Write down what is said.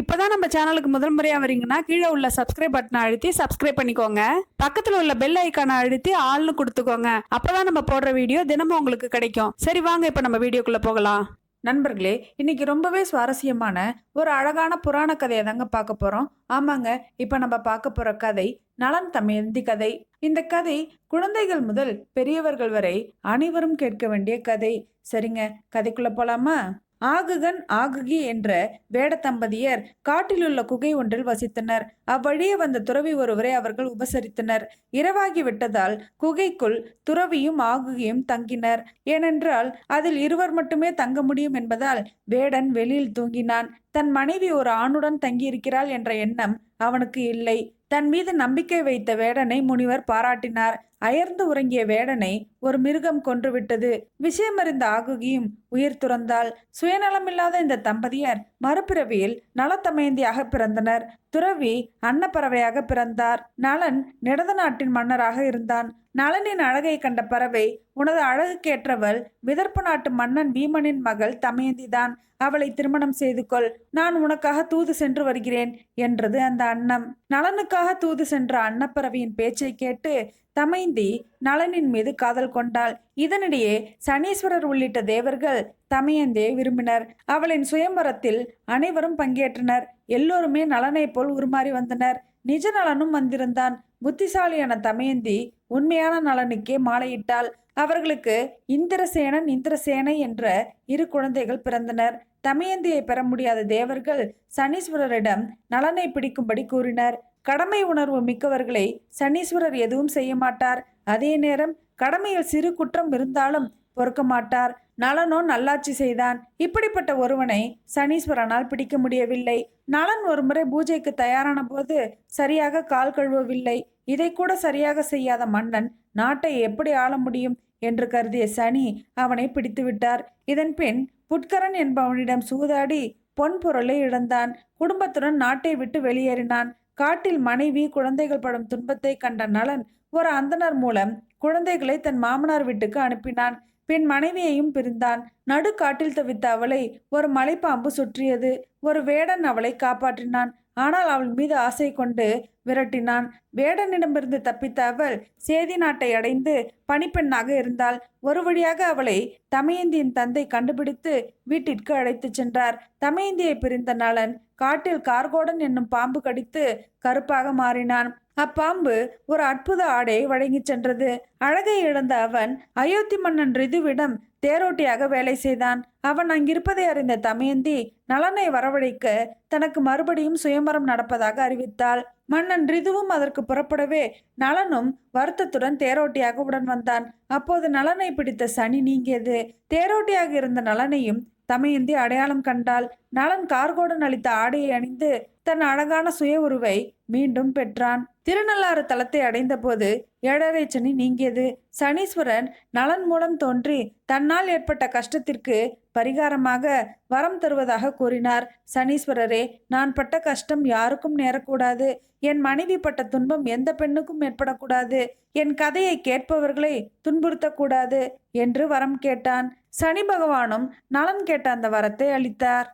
இப்போதான் நம்ம சேனலுக்கு முதல் முறையாக வரீங்கன்னா கீழே உள்ள சப்ஸ்கிரைப் பட்டனை அழுத்தி சப்ஸ்கிரைப் பண்ணிக்கோங்க. பக்கத்தில் உள்ள பெல் ஐக்கானை அழுத்தி ஆள்னு கொடுத்துக்கோங்க. அப்போதான் நம்ம போடுற வீடியோ தினமும் உங்களுக்கு கிடைக்கும். சரி வாங்க இப்போ நம்ம வீடியோக்குள்ளே போகலாம். நண்பர்களே இன்னைக்கு ரொம்பவே சுவாரஸ்யமான ஒரு அழகான புராண கதையை தாங்க பார்க்க போகிறோம் ஆமாங்க இப்போ நம்ம பார்க்க போகிற கதை நலன் தமயந்தி கதை. இந்த கதை குழந்தைகள் முதல் பெரியவர்கள் வரை அனைவரும் கேட்க வேண்டிய கதை. சரிங்க கதைக்குள்ளே போகலாமா ஆகுகன் ஆகுகி என்ற வேட தம்பதியர் காட்டிலுள்ள குகை ஒன்றில் வசித்தனர். அவ்வழியே வந்த துறவி ஒருவரை அவர்கள் உபசரித்தனர். இரவாகி விட்டதால் குகைக்குள் துறவியும் ஆகுகியும் தங்கினர். ஏனென்றால் அதில் இருவர் மட்டுமே தங்க முடியும் என்பதால் வேடன் வெளியில் தூங்கினான். தன் மனைவி ஒரு ஆணுடன் தங்கியிருக்கிறாள் என்ற எண்ணம் அவனுக்கு இல்லை. தன் மீது நம்பிக்கை வைத்த வேடனை முனிவர் பாராட்டினார். அயர்ந்து உறங்கிய வேடனை ஒரு மிருகம் கொன்றுவிட்டது. விஷயமறிந்த ஆகுகியும் உயிர் துறந்தால் சுயநலமில்லாத இந்த தம்பதியர் மறுபிறவியில் நலத்தமயந்தியாக பிறந்தனர். துறவி அன்னப்பறவையாக பிறந்தார். நலன் நிடத நாட்டின் மன்னராக இருந்தான். நலனின் அழகை கண்ட பறவை உனது அழகுக்கேற்றவள் விதர்ப்பு நாட்டு மன்னன் வீமனின் மகள் தமயந்திதான் அவளை திருமணம் செய்து கொள். நான் உனக்காக தூது சென்று வருகிறேன் என்றது அந்த அன்னம். நலனுக்காக தூது சென்ற அன்னப்பறவையின் பேச்சை கேட்டு தமைந்தி நலனின் மீது காதல் கொண்டாள். இதனிடையே சனீஸ்வரர் உள்ளிட்ட தேவர்கள் தமையந்தே விரும்பினர். அவளின் சுயம்பரத்தில் அனைவரும் பங்கேற்றனர். எல்லோருமே நலனைப் போல் உருமாறி வந்தனர். நிஜ நலனும் வந்திருந்தான். புத்திசாலியான தமயந்தி உண்மையான நலனுக்கே மாலையிட்டாள். அவர்களுக்கு இந்திரசேனன் இந்திரசேனை என்ற இரு குழந்தைகள் பிறந்தனர். தமயந்தியை பெற முடியாத தேவர்கள் சனீஸ்வரரிடம் நலனை பிடிக்கும்படி கூறினர். கடமை உணர்வு மிக்கவர்களை சனீஸ்வரர் எதுவும் செய்ய மாட்டார். அதே நேரம் கடமையில் சிறு குற்றம் இருந்தாலும் பொறுக்க மாட்டார். நலனோ நல்லாட்சி செய்தான். இப்படிப்பட்ட ஒருவனை சனீஸ்வரனால் பிடிக்க முடியவில்லை. நலன் ஒருமுறை பூஜைக்கு தயாரான போது சரியாக கால் கழுவவில்லை. இதை கூட சரியாக செய்யாத மன்னன் நாட்டை எப்படி ஆள முடியும் என்று கருதிய சனி அவனை பிடித்துவிட்டார். இதன் பின் புட்கரன் என்பவனிடம் சூதாடி பொன் பொருளை இழந்தான். குடும்பத்துடன் நாட்டை விட்டு வெளியேறினான். காட்டில் மனைவி குழந்தைகள் படும் துன்பத்தை கண்ட நலன் ஒரு அந்தனர் மூலம் குழந்தைகளை தன் மாமனார் வீட்டுக்கு அனுப்பினான். பின் மனைவியையும் பிரிந்தான். நடுக்காட்டில் தவித்த அவளை ஒரு மலைப்பாம்பு சுற்றியது. ஒரு வேடன் அவளை காப்பாற்றினான். ஆனால் அவள் மீது ஆசை கொண்டு விரட்டினான். வேடனிடமிருந்து தப்பித்த அவள் சேதி நாட்டை அடைந்து பணிப்பெண்ணாக இருந்தாள். ஒரு வழியாக அவளை தமயந்தியின் தந்தை கண்டுபிடித்து வீட்டிற்கு அழைத்துச் சென்றார். தமயந்தியை பிரிந்த நலன் காட்டில் கார்கோடன் என்னும் பாம்பு கடித்து கருப்பாக மாறினான். அப்பாம்பு ஒரு அற்புத ஆடை வழங்கிச் சென்றது. அழகை இழந்த அவன் அயோத்தி மன்னன் ரிதுவிடம் தேரோட்டியாக வேலை செய்தான். அவன் அங்கிருப்பதை அறிந்த தமயந்தி நலனை வரவழைக்க தனக்கு மறுபடியும் சுயம்பரம் நடப்பதாக அறிவித்தாள். மன்னன் ரிதுவும் அதற்கு புறப்படவே நலனும் வருத்தத்துடன் தேரோட்டியாக உடன் வந்தான். அப்போது நலனை பிடித்த சனி நீங்கியது. தேரோட்டியாக இருந்த நலனையும் தமையந்தி அடையாளம் கண்டாள். நலன் கார்கோடன் அளித்த ஆடையை அணிந்து தன் அழகான சுய உருவை மீண்டும் பெற்றான். திருநள்ளாறு தலத்தை அடைந்தபோது ஏழரை சனி நீங்கியது. சனீஸ்வரன் நலன் மூலம் தோன்றி தன்னால் ஏற்பட்ட கஷ்டத்திற்கு பரிகாரமாக வரம் தருவதாக கூறினார். சனீஸ்வரரே நான் பட்ட கஷ்டம் யாருக்கும் நேரக்கூடாது. என் மனைவி பட்ட துன்பம் எந்த பெண்ணுக்கும் ஏற்படக்கூடாது. என் கதையை கேட்பவர்களை துன்புறுத்தக்கூடாது என்று வரம் கேட்டான். சனி பகவானும் நலன் கேட்ட அந்த வரத்தை அளித்தார்.